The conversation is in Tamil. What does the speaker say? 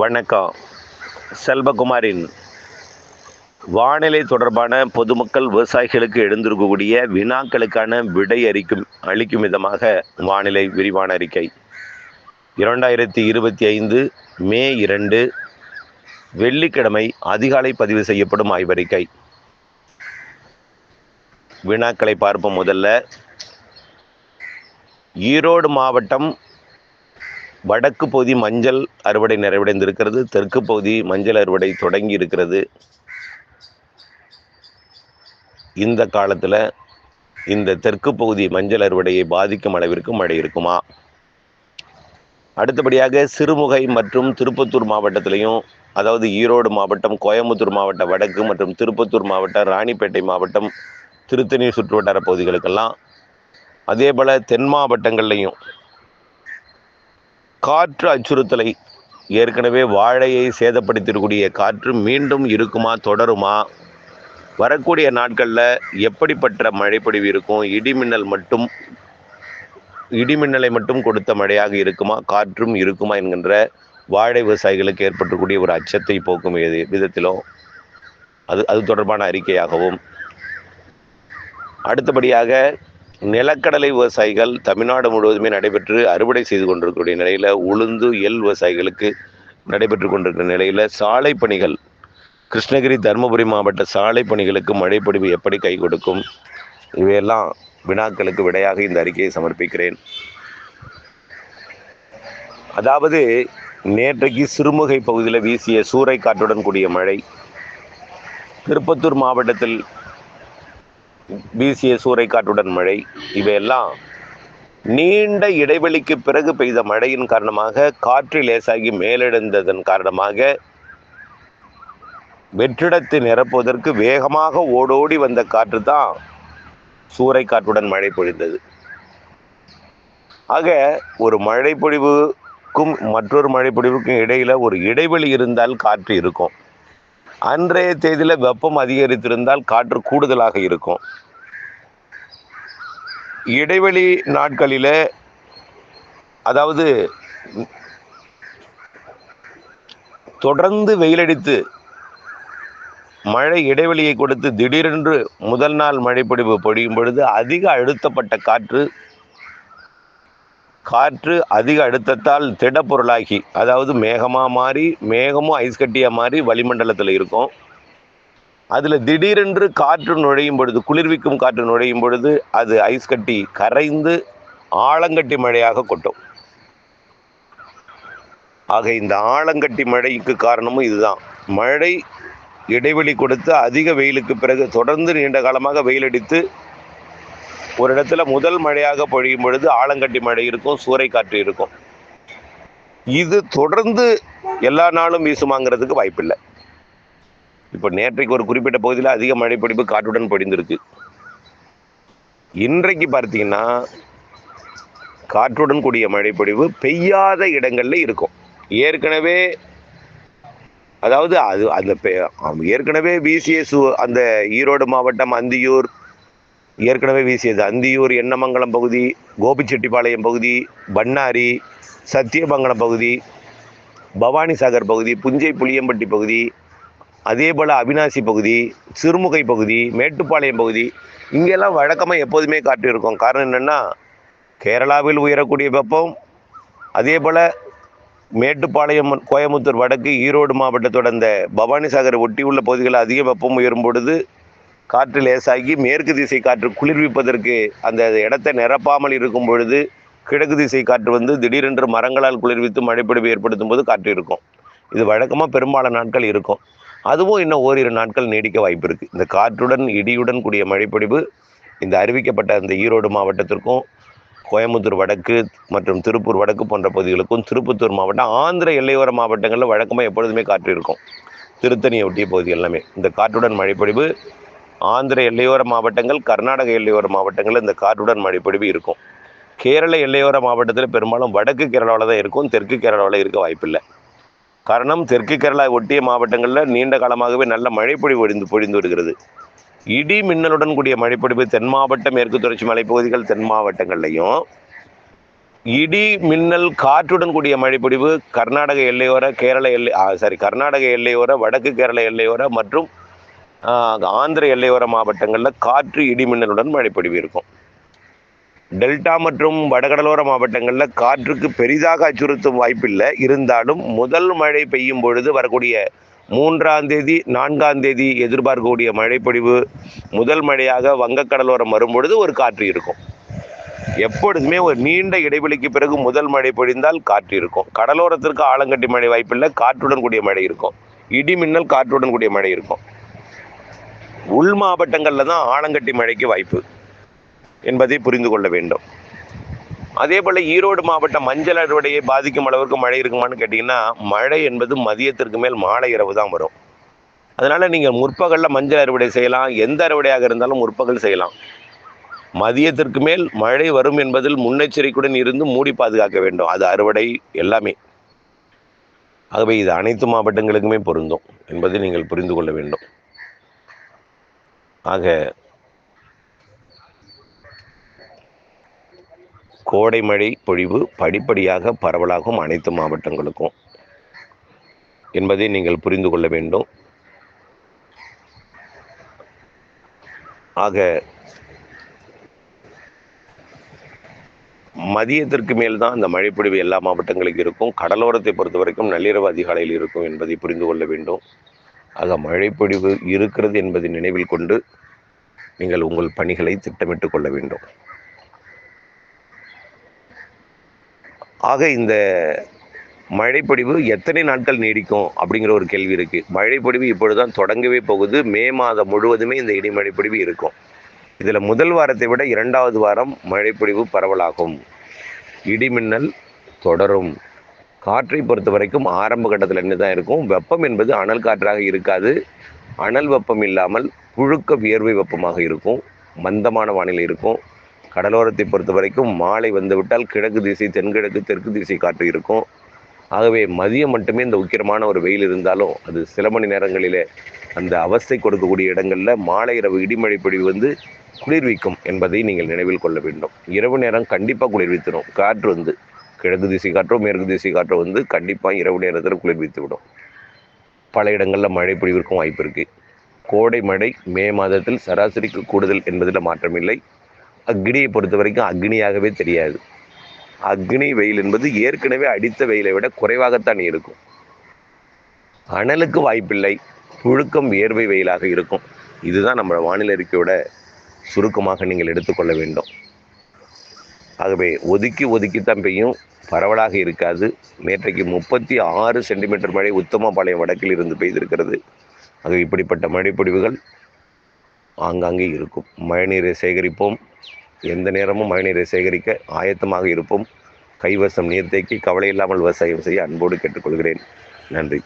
வணக்கம். செல்வகுமாரின் வானிலை தொடர்பான பொதுமக்கள் விவசாயிகளுக்கு எழுந்திருக்கக்கூடிய வினாக்களுக்கான விடை அறிக்கும் அளிக்கும் விதமாக வானிலை விரிவான அறிக்கை. இரண்டாயிரத்தி இருபத்தி ஐந்து மே இரண்டு வெள்ளிக்கிழமை அதிகாலை பதிவு செய்யப்படும் ஆய்வறிக்கை. வினாக்களை பார்ப்போம் முதல்ல. ஈரோடு மாவட்டம் வடக்கு பகுதி மஞ்சள் அறுவடை நிறைவடைந்திருக்கிறது. தெற்கு பகுதி மஞ்சள் அறுவடை தொடங்கி இருக்கிறது இந்த காலத்தில் இந்த தெற்கு பகுதி மஞ்சள் அறுவடையை பாதிக்கும் அளவிற்கு மழை இருக்குமா? அடுத்தபடியாக சிறுமுகை மற்றும் திருப்பத்தூர் மாவட்டத்திலையும் அதாவது ஈரோடு மாவட்டம் கோயம்புத்தூர் மாவட்ட வடக்கு மற்றும் திருப்பத்தூர் மாவட்டம் ராணிப்பேட்டை மாவட்டம் திருத்தணி சுற்றுவட்டார பகுதிகளுக்கெல்லாம் அதே போல் தென் மாவட்டங்கள்லையும் காற்று அச்சுறுத்தலை ஏற்கனவே வாழையை சேதப்படுத்திருக்கூடிய காற்று மீண்டும் இருக்குமா தொடருமா? வரக்கூடிய நாட்களில் எப்படிப்பட்ட மழைப்பொழிவு இருக்கும்? இடிமின்னல் மட்டும் இடிமின்னலை மட்டும் கொடுத்த மழையாக இருக்குமா? காற்றும் இருக்குமா என்கின்ற வாழை விவசாயிகளுக்கு ஏற்பட்டக்கூடிய ஒரு அச்சத்தை போக்கும் வித- விதத்திலும் அது அது தொடர்பான அறிக்கையாகவும் அடுத்தபடியாக நிலக்கடலை விவசாயிகள் தமிழ்நாடு முழுவதுமே நடைபெற்று அறுவடை செய்து கொண்டிருக்கக்கூடிய நிலையில் உளுந்து எல் விவசாயிகளுக்கு நடைபெற்று கொண்டிருக்கிற நிலையில் சாலை பணிகள் கிருஷ்ணகிரி தருமபுரி மாவட்ட சாலை பணிகளுக்கு மழைப்பொழிவு எப்படி கை கொடுக்கும்? இவையெல்லாம் வினாக்களுக்கு விடையாக இந்த அறிக்கையை சமர்ப்பிக்கிறேன். அதாவது நேற்றைக்கு சிறுமுகை பகுதியில் வீசிய சூறை காற்றுடன் கூடிய மழை திருப்பத்தூர் மாவட்டத்தில் வீசிய சூறைக்காற்றுடன் மழை இவையெல்லாம் நீண்ட இடைவெளிக்கு பிறகு பெய்த மழையின் காரணமாக காற்று லேசாகி மேலெழுந்ததன் காரணமாக வெற்றிடத்தை நிரப்புவதற்கு வேகமாக ஓடோடி வந்த காற்று தான் சூறைக்காற்றுடன் மழை பொழிந்தது. ஆக ஒரு மழை பொழிவுக்கும் மற்றொரு மழை பொழிவுக்கும் இடையில ஒரு இடைவெளி இருந்தால் காற்று இருக்கும். அன்றைய தேதியில் வெப்பம் அதிகரித்திருந்தால் காற்று கூடுதலாக இருக்கும். இடைவெளி நாட்களில் அதாவது தொடர்ந்து வெயிலடித்து மழை இடைவெளியை கொடுத்து திடீரென்று முதல் நாள் மழைப்பொழிவு பொழியும் பொழுது அதிக அழுத்தப்பட்ட காற்று காற்று அதிக அழுத்தத்தால் திடப்பொருளாகி அதாவது மேகமாக மாறி மேகமும் ஐஸ் கட்டியாக மாறி வளிமண்டலத்தில் இருக்கும். அதில் திடீரென்று காற்று நுழையும் பொழுது குளிர்விக்கும் காற்று நுழையும் பொழுது அது ஐஸ் கட்டி கரைந்து ஆலங்கட்டி மழையாக கொட்டும். ஆக இந்த ஆலங்கட்டி மழைக்கு காரணமும் இதுதான். மழை இடைவெளி கொடுத்து அதிக வெயிலுக்கு பிறகு தொடர்ந்து நீண்ட காலமாக வெயிலடித்து ஒரு இடத்துல முதல் மழையாக பொழியும் பொழுது ஆலங்கட்டி மழை இருக்கும் சூறைக்காற்று இருக்கும். இது தொடர்ந்து எல்லா நாளும் வீசுமாங்கிறதுக்கு வாய்ப்பில்லை. இப்போ நேற்றைக்கு ஒரு குறிப்பிட்ட பகுதியில் அதிக மழை பிடிப்பு காற்றுடன் பொழிந்திருக்கு. இன்றைக்கு பார்த்தீங்கன்னா காற்றுடன் கூடிய மழை பொழிவு பெய்யாத இடங்கள்ல இருக்கும். ஏற்கனவே அதாவது அது அந்த பெ- ஏற்கனவே பிசிஎஸ் சு அந்த ஈரோடு மாவட்டம் அந்தியூர் ஏற்கனவே வீசியது. அந்தியூர் எண்ணமங்கலம் பகுதி கோபிச்செட்டிப்பாளையம் பகுதி பண்ணாரி சத்தியமங்கலம் பகுதி பவானிசாகர் பகுதி புஞ்சை புளியம்பட்டி பகுதி அதே போல் அவினாசி பகுதி சிறுமுகை பகுதி மேட்டுப்பாளையம் பகுதி. இங்கெல்லாம் வழக்கமாக எப்போதுமே காற்று இருக்கும். காரணம் என்னென்னா கேரளாவில் உயரக்கூடிய வெப்பம் அதே போல் மேட்டுப்பாளையம் கோயம்புத்தூர் வடக்கு ஈரோடு மாவட்டத்தோட அந்த ஒட்டி ஒட்டியுள்ள பகுதிகளில் அதிக வெப்பம் உயரும் பொழுது காற்று லேசாகி மேற்கு திசை காற்று குளிர்விப்பதற்கு அந்த இடத்தை நிரப்பாமல் இருக்கும் பொழுது கிழக்கு திசை காற்று வந்து திடீரென்று மரங்களால் குளிர்வித்து மழைப்பொழிவு ஏற்படுத்தும் போது காற்று இருக்கும். இது வழக்கமாக பெரும்பாலான நாட்கள் இருக்கும். அதுவும் இன்னும் ஓரிரு நாட்கள் நீடிக்க வாய்ப்பு இருக்குது இந்த காற்றுடன் இடியுடன் கூடிய மழைப்பொழிவு இந்த அறிவிக்கப்பட்ட அந்த ஈரோடு மாவட்டத்திற்கும் கோயம்புத்தூர் வடக்கு மற்றும் திருப்பூர் வடக்கு போன்ற பகுதிகளுக்கும் திருப்பத்தூர் மாவட்டம் ஆந்திர எல்லையோர மாவட்டங்களில் வழக்கமாக எப்பொழுதுமே காற்று இருக்கும். திருத்தணியை ஒட்டிய பகுதி எல்லாமே. இந்த காற்றுடன் மழைப்பொழிவு ஆந்திர எல்லையோர மாவட்டங்கள் கர்நாடக எல்லையோர மாவட்டங்களில் இந்த காற்றுடன் மழைப்பொழிவு இருக்கும். கேரள எல்லையோர மாவட்டத்தில் பெரும்பாலும் வடக்கு கேரளாவில் தான் இருக்கும் தெற்கு கேரளாவில் இருக்க வாய்ப்பில்லை. காரணம் தெற்கு கேரளா ஒட்டிய மாவட்டங்களில் நீண்ட காலமாகவே நல்ல மழைப்பொழிவு பொழிந்து பொழிந்து வருகிறது. இடி மின்னலுடன் கூடிய மழைப்பொழிவு தென் மாவட்ட மேற்கு தொடர்ச்சி மலைப்பகுதிகள் தென் மாவட்டங்கள்லையும். இடி மின்னல் காற்றுடன் கூடிய மழைப்பொழிவு கர்நாடக எல்லையோர கேரள எல்லை சாரி கர்நாடக எல்லையோர வடக்கு கேரள எல்லையோர மற்றும் ஆந்திர எல்லையோர மாவட்டங்களில் காற்று இடிமின்னலுடன் மழைப்பொழிவு இருக்கும் டெல்டா மற்றும் வடகடலோர மாவட்டங்களில் காற்றுக்கு பெரிதாக அச்சுறுத்தும் வாய்ப்பில்லை. இருந்தாலும் முதல் மழை பெய்யும் பொழுது வரக்கூடிய மூன்றாம் தேதி நான்காம் தேதி எதிர்பார்க்கக்கூடிய மழைப்பொழிவு முதல் மழையாக வங்கக்கடலோரம் வரும்பொழுது ஒரு காற்று இருக்கும். எப்பொழுதுமே ஒரு நீண்ட இடைவெளிக்கு பிறகு முதல் மழை பொழிந்தால் காற்று இருக்கும். கடலோரத்திற்கு ஆலங்கட்டி மழை வாய்ப்பில்லை. காற்றுடன் கூடிய மழை இருக்கும். இடி மின்னல் காற்றுடன் கூடிய மழை இருக்கும். உள் மாவட்டங்களில் தான் ஆலங்கட்டி மழைக்கு வாய்ப்பு என்பதை புரிந்து கொள்ள வேண்டும். அதே போல் ஈரோடு மாவட்டம் மஞ்சள் அறுவடையை பாதிக்கும் அளவிற்கு மழை இருக்குமான்னு கேட்டிங்கன்னா மழை என்பது மதியத்திற்கு மேல் மாலை இரவு தான் வரும். அதனால் நீங்கள் முற்பகலில் மஞ்சள் அறுவடை செய்யலாம் எந்த அறுவடையாக இருந்தாலும் முற்பகல் செய்யலாம். மதியத்திற்கு மேல் மழை வரும் என்பதில் முன்னெச்சரிக்கையுடன் இருந்து மூடி பாதுகாக்க வேண்டும். அது அறுவடை எல்லாமே. ஆகவே இது அனைத்து மாவட்டங்களுக்குமே பொருந்தும் என்பதை நீங்கள் புரிந்து கொள்ள வேண்டும். ஆக கோடை மழை பொழிவு படிப்படியாக பரவலாகும் அனைத்து மாவட்டங்களுக்கும் என்பதை நீங்கள் புரிந்து கொள்ள வேண்டும். ஆக மதியத்திற்கு மேல் தான் அந்த மழைப்பொழிவு எல்லா மாவட்டங்களுக்கும் இருக்கும். கடலோரத்தை பொறுத்த வரைக்கும் நள்ளிரவு அதிகாலையில் இருக்கும் என்பதை புரிந்து கொள்ள வேண்டும். ஆக மழைப்பொழிவு இருக்கிறது என்பதை நினைவில் கொண்டு நீங்கள் உங்கள் பணிகளை திட்டமிட்டு கொள்ள வேண்டும். ஆக இந்த மழைப்பொழிவு எத்தனை நாட்கள் நீடிக்கும் அப்படிங்கிற ஒரு கேள்வி இருக்குது மழைப்பொழிவு இப்பொழுதுதான் தொடங்கவே போகுது. மே மாதம் முழுவதுமே இந்த இடிமழைப்பொழிவு இருக்கும். இதில் முதல் வாரத்தை விட இரண்டாவது வாரம் மழைப்பொழிவு பரவலாகும். இடிமின்னல் தொடரும். காற்றை பொறுத்த வரைக்கும் ஆரம்ப கட்டத்தில் என்ன தான் இருக்கும். வெப்பம் என்பது அனல் காற்றாக இருக்காது. அனல் வெப்பம் இல்லாமல் புழுக்க வியர்வை வெப்பமாக இருக்கும். மந்தமான வானிலை இருக்கும். கடலோரத்தை பொறுத்த வரைக்கும் மாலை வந்துவிட்டால் கிழக்கு திசை தென்கிழக்கு தெற்கு திசை காற்று இருக்கும். ஆகவே மதியம் மட்டுமே இந்த உக்கிரமான ஒரு வெயில் இருந்தாலும் அது சில மணி நேரங்களிலே அந்த அவஸ்தை கொடுக்கக்கூடிய இடங்களில் மாலை இரவு இடிமழை பொழிவு வந்து குளிர்விக்கும் என்பதை நீங்கள் நினைவில் கொள்ள வேண்டும். இரவு நேரம் கண்டிப்பாக குளிர்வித்திடும் காற்று வந்து கிழக்கு திசை காற்றோ மேற்கு திசை காற்றோ வந்து கண்டிப்பாக இரவு நேரத்தில் குளிர்வித்து விடும். பல இடங்களில் மழை பொழிவிற்கும் வாய்ப்பு இருக்குது கோடை மழை மே மாதத்தில் சராசரிக்கு கூடுதல் என்பதில் மாற்றமில்லை அக்னியை பொறுத்த வரைக்கும் அக்னியாகவே தெரியாது. அக்னி வெயில் என்பது ஏற்கனவே அடித்த வெயிலை விட குறைவாகத்தான் இருக்கும். அனலுக்கு வாய்ப்பில்லை. புழுக்கம் வியர்வை வெயிலாக இருக்கும். இதுதான் நம்ம வானிலை அறிக்கையோட சுருக்கமாக நீங்கள் எடுத்துக்கொள்ள வேண்டும். ஆகவே ஒதுக்கி ஒதுக்கித்தான் பெய்யும். பரவலாக இருக்காது. நேற்றைக்கு முப்பத்தி ஆறு சென்டிமீட்டர் மழை உத்தமபாளையம் வடக்கில் இருந்து பெய்திருக்கிறது. அது இப்படிப்பட்ட மழைப்பொழிவுகள் ஆங்காங்கே இருக்கும். மழைநீரை சேகரிப்போம். எந்த நேரமும் மழைநீரை சேகரிக்க ஆயத்தமாக இருப்போம். கைவசம் நீர்த்தேக்கி கவலை இல்லாமல் விவசாயம் செய்ய அன்போடு கேட்டுக்கொள்கிறேன். நன்றி.